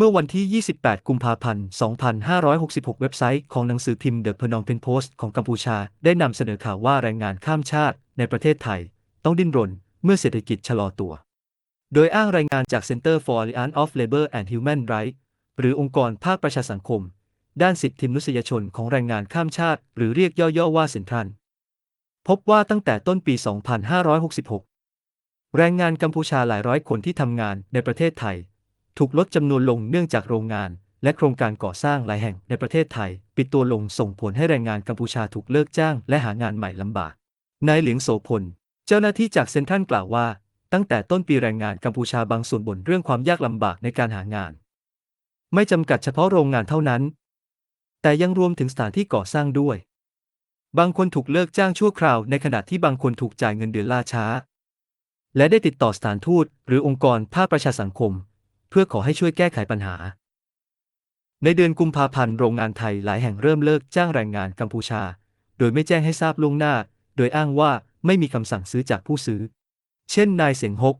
เมื่อวันที่ 28 กุมภาพันธ์ 2566 เว็บไซต์ของหนังสือพิมพ์ The Phnom Penh Post ของกัมพูชา ได้นำเสนอข่าวว่าแรงงานข้ามชาติในประเทศไทย ต้องดิ้นรน เมื่อเศรษฐกิจชะลอตัว โดยอ้างรายงานจาก Center for Alliance of Labor and Human Rights หรือองค์กรภาคประชาสังคม ด้านสิทธิมนุษยชนของแรงงานข้ามชาติ หรือเรียกย่อๆว่าเซ็นทรัลพบว่าตั้งแต่ต้นปี 2566 แรงงานกัมพูชาหลายร้อยคนที่ทำงานในประเทศไทย ถูกลดจำนวนลงเนื่องจากโรงงาน และโครงการก่อสร้างหลายแห่งในประเทศไทย ปิดตัวลงส่งผลให้แรงงานกัมพูชาถูกเลิกจ้าง และหางานใหม่ลำบาก นายเหลียงโสพล เจ้าหน้าที่จากเซ็นทรัลกล่าวว่า ตั้งแต่ต้นปีแรงงานกัมพูชาบางส่วนบ่นเรื่องความยากลำบากในการหางาน ไม่จำกัดเฉพาะโรงงานเท่านั้น แต่ยังรวมถึงสถานที่ก่อสร้างด้วย บางคนถูกเลิกจ้างชั่วคราว ในขณะที่บางคนถูกจ่ายเงินเดือนล่าช้า และได้ติดต่อสถานทูต หรือองค์กรภาคประชาสังคม เพื่อขอให้ช่วยแก้ไขปัญหา ในเดือนกุมภาพันธ์โรงงานไทยหลายแห่งเริ่มเลิกจ้างแรงงานกัมพูชา โดยไม่แจ้งให้ทราบล่วงหน้า โดยอ้างว่าไม่มีคำสั่งซื้อจากผู้ซื้อ เช่น นายเสียงฮก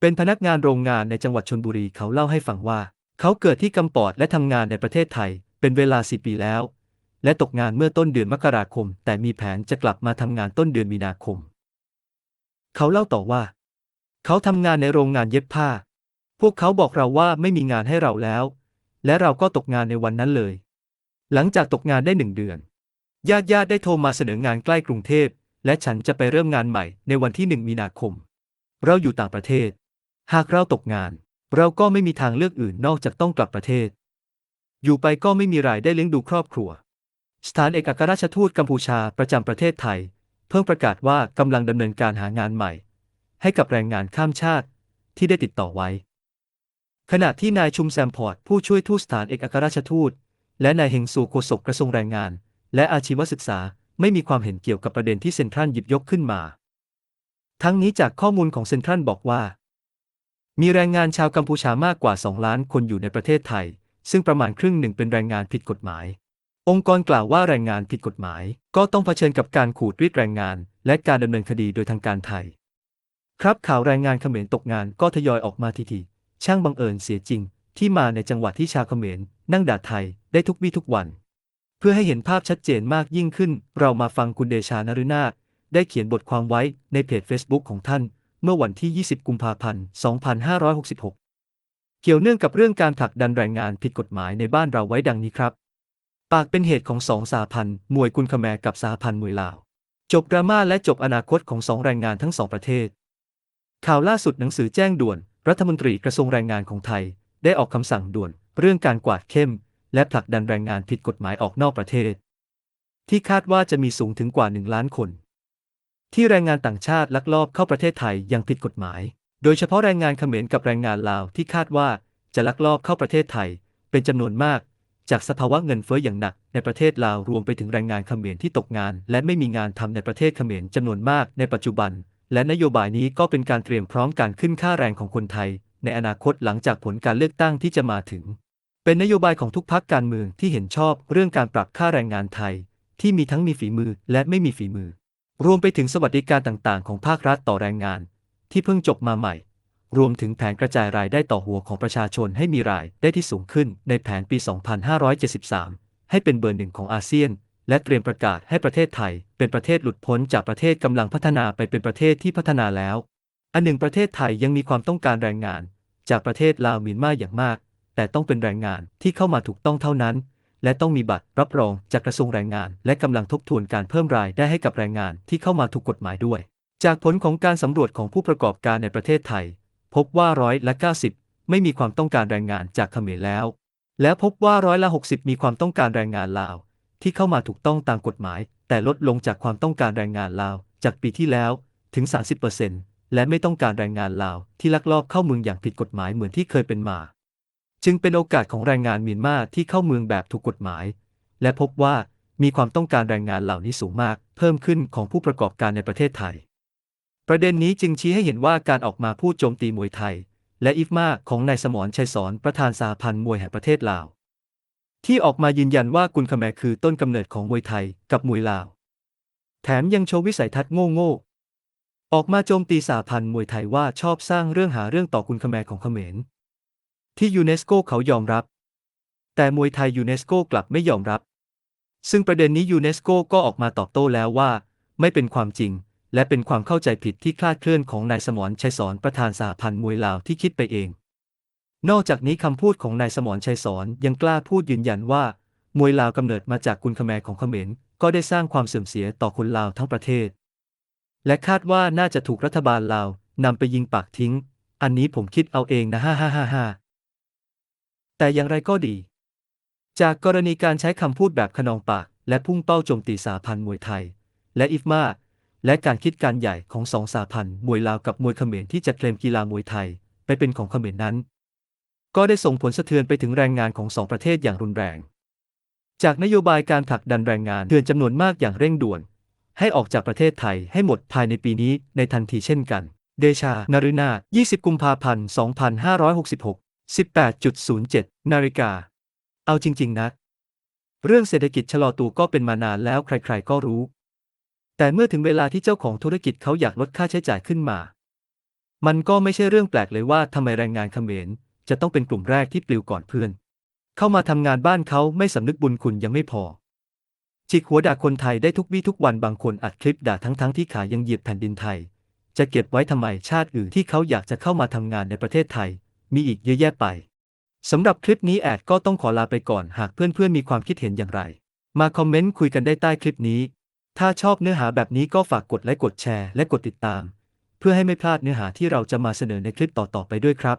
เป็นพนักงานโรงงานในจังหวัดชนบุรีเขาเล่าให้ฟังว่า เขาเกิดที่กำปอดและทำงานในประเทศไทย เป็นเวลาสิปีแล้ว และตกงานเมื่อต้นเดือนมกราคม แต่มีแผนจะกลับมาทำงานต้นเดือนมีนาคม เขาเล่าต่อว่า เขาทำงานในโรงงานเย็บผ้า พวกเขาบอกเราว่าไม่มีงานให้เราแล้ว และเราก็ตกงานในวันนั้นเลย หลังจากตกงานได้หนึ่งเดือน ญาติญาติได้โทรมาเสนองานใกล้กรุงเทพ และฉันจะไปเริ่มงานใหม่ในวันที่หนึ่งมีนาคม เราอยู่ต่างประเทศ หากเราตกงาน เราก็ไม่มีทางเลือกอื่นนอกจากต้องกลับประเทศ อยู่ไปก็ไม่มีรายได้เลี้ยงดูครอบครัว สถานเอกอัครราชทูตกัมพูชาประจำประเทศไทย เพิ่งประกาศว่ากำลังดำเนินการหางานใหม่ ให้กับแรงงานข้ามชาติที่ได้ติดต่อไว้ ขณะที่นายชุมแซมพอร์ตผู้ช่วยทูตสถานเอกอัครราชทูต และนายเฮงซูโฆษกกระทรวงแรงงาน และอาชีวศึกษาไม่มีความเห็นเกี่ยวกับประเด็นที่เซ็นทรัลหยิบยกขึ้นมา ทั้งนี้จากข้อมูลของเซ็นทรัลบอกว่า มีแรงงานชาวกัมพูชามากกว่า 2 ล้านคนอยู่ในประเทศไทย ซึ่งประมาณครึ่งหนึ่งเป็นแรงงานผิดกฎหมาย องค์กรกล่าวว่าแรงงานผิดกฎหมาย ก็ต้องเผชิญกับการขูดรีดแรงงาน และการดำเนินคดีโดยทางการไทย ครับข่าวแรงงานเขมรตกงานก็ทยอยออกมาทีๆ ช่างบังเอิญเสียจริง ที่มาในจังหวัดที่ชาวเขมรนั่งด่าไทยได้ทุกวี่ทุกวัน เพื่อให้เห็นภาพชัดเจนมากยิ่งขึ้น เรามาฟังคุณเดชานฤนาถได้เขียนบทความไว้ในเพจ Facebook ของท่าน เมื่อวันที่ 20 กุมภาพันธ์ 2566 เกี่ยวเนื่องกับเรื่องการผลักดันแรงงานผิดกฎหมายในบ้านเราไว้ดังนี้ครับ ปากเป็นเหตุของสองสาพันธ์มวยกุนคแมกับสาพันธ์มวยลาว จบดราม่าและจบอนาคตของสองแรงงานทั้งสองประเทศ ข่าวล่าสุดหนังสือแจ้งด่วน รัฐมนตรีกระทรวงแรงงานของไทย ได้ออกคำสั่งด่วนเรื่องการกวาดเข้ม และผลักดันแรงงานผิดกฎหมายออกนอกประเทศ ที่คาดว่าจะมีสูงถึงกว่า 1 ล้านคน ที่แรงงานต่างชาติลักลอบเข้าประเทศไทยอย่างผิดกฎหมาย โดยเฉพาะแรงงานเขมรกับแรงงานลาวที่คาดว่าจะลักลอบเข้าประเทศไทย เป็นจำนวนมาก จากสภาวะเงินเฟ้ออย่างหนักในประเทศลาวรวมไปถึงแรงงานเขมรที่ตกงาน และไม่มีงานทำในประเทศเขมรจำนวนมากในปัจจุบัน และนโยบายนี้ก็เป็นการเตรียมพร้อมการขึ้นค่าแรงของคนไทย ในอนาคตหลังจากผลการเลือกตั้งที่จะมาถึง เป็นนโยบายของทุกพักการเมืองที่เห็นชอบเรื่องการปรับค่าแรงงานไทย ที่มีทั้งมีฝีมือและไม่มีฝีมือ รวมไปถึงสวัสดิการต่างๆ ของภาครัฐต่อแรงงาน ที่เพิ่งจบมาใหม่ รวมถึงแผนกระจายรายได้ต่อหัวของประชาชนให้มีรายได้ที่สูงขึ้นในแผนปี 2573 ให้เป็นเบอร์หนึ่งของอาเซียน และเตรียมประกาศให้ประเทศไทย เป็นประเทศหลุดพ้นจากประเทศกำลังพัฒนาไปเป็นประเทศที่พัฒนาแล้ว อันหนึ่งประเทศไทยยังมีความต้องการแรงงาน จากประเทศลาวมีนมาอย่างมาก แต่ต้องเป็นแรงงานที่เข้ามาถูกต้องเท่านั้น และต้องมีบัตรรับรองจากกระทรวงแรงงาน และกำลังทบทวนการเพิ่มรายได้ให้กับแรงงานที่เข้ามาถูกกฎหมายด้วย จากผลของการสำรวจของผู้ประกอบการในประเทศไทย พบว่าร้อยละ90 ไม่มีความต้องการแรงงานจากเขมรแล้ว และพบว่าร้อยละ60 มีความต้องการแรงงานลาว ที่เข้ามาถูกต้องตามกฎหมาย แต่ลดลงจากความต้องการแรงงานลาว จากปีที่แล้วถึง 30%และไม่ต้องการแรงงานลาว ที่ลักลอบเข้าเมืองอย่างผิดกฎหมายเหมือนที่เคยเป็นมา จึงเป็นโอกาสของแรงงานเมียนมาที่เข้าเมืองแบบถูกกฎหมาย และพบว่ามีความต้องการแรงงานเหล่านี้สูงมาก เพิ่มขึ้นของผู้ประกอบการในประเทศไทย ประเด็นนี้จึงชี้ให้เห็นว่าการออกมาพูดโจมตีมวยไทย และอิฟมาของนายสมรชัยสอนประธานสาพันธ์มวยแห่งประเทศลาว ที่ออกมายืนยันว่ากุนคแมคือต้นกำเนิดของมวยไทยกับมวยลาว แถมยังโชว์วิสัยทัศน์โง่ๆ ออกมาโจมตีสาพันธ์มวยไทยว่าชอบสร้างเรื่องหาเรื่องต่อกุนคแมของเขมร ที่ยูเนสโกเขายอมรับ แต่มวยไทยยูเนสโกกลับไม่ยอมรับ ซึ่งประเด็นนี้ยูเนสโกก็ออกมาตอบโต้แล้วว่า ไม่เป็นความจริง และเป็นความเข้าใจผิดที่คลาดเคลื่อนของนายสมรชัยสอนประธานสหพันธ์มวยลาวที่คิดไปเอง นอกจากนี้คำพูดของนายสมรชัยสอนยังกล้าพูดยืนยันว่า มวยลาวกำเนิดมาจากกุนคแมของเขมรก็ได้สร้างความเสื่อมเสียต่อคนลาวทั้งประเทศ และคาดว่าน่าจะถูกรัฐบาลลาวนำไปยิงปากทิ้ง อันนี้ผมคิดเอาเองนะฮ่าฮ่าฮ่าฮ่าแต่อย่างไรก็ดี จากกรณีการใช้คำพูดแบบขนองปาก และพุ่งเป้าโจมตีสาพันธ์มวยไทย และอิฟมาและการคิดการใหญ่ของสองสาพันธ์มวยลาวกับมวยเขมรที่จะเคลมกีฬามวยไทย ไปเป็นของเขมรนั้น ก็ได้ส่งผลสะเทือนไปถึงแรงงานของสองประเทศอย่างรุนแรง จากนโยบายการผลักดันแรงงานเถื่อนจำนวนมากอย่างเร่งด่วน ให้ออกจากประเทศไทยให้หมดภายในปีนี้ในทันทีเช่นกัน เดชานฤนา20 กุมภาพันธ์ 2566 18.07 นาฬิกา เอาจริง ๆ นะ เรื่องเศรษฐกิจชะลอตัวก็เป็นมานานแล้วใคร ๆ ก็รู้ แต่เมื่อถึงเวลาที่เจ้าของธุรกิจเขาอยากลดค่าใช้จ่ายขึ้นมา มันก็ไม่ใช่เรื่องแปลกเลยว่าทำไมแรงงานเขมร จะต้องเป็นกลุ่มแรกที่ปลิวก่อนเพื่อน เข้ามาทำงานบ้านเขาไม่สำนึกบุญคุณยังไม่พอจิกหัวด่าคนไทยได้ทุกวี่ทุกวันบางคนอัดคลิปด่าทั้งๆทที่ขายังเหยียบแผ่นดินไทย จะเก็บไว้ทำไมชาติอื่นที่เขาอยากจะเข้ามาทำงานในประเทศไทย มีอีกเยอะแยะไปสำหรับคลิปนี้แอดก็ต้องขอลาไปก่อนหากเพื่อนๆมีความคิดเห็นอย่างไร มาคอมเมนต์คุยกันได้ใต้คลิปนี้ ถ้าชอบเนื้อหาแบบนี้ก็ฝากกดไลค์กดแชร์และกดติดตาม เพื่อให้ไม่พลาดเนื้อหาที่เราจะมาเสนอในคลิปต่อๆไปด้วยครับ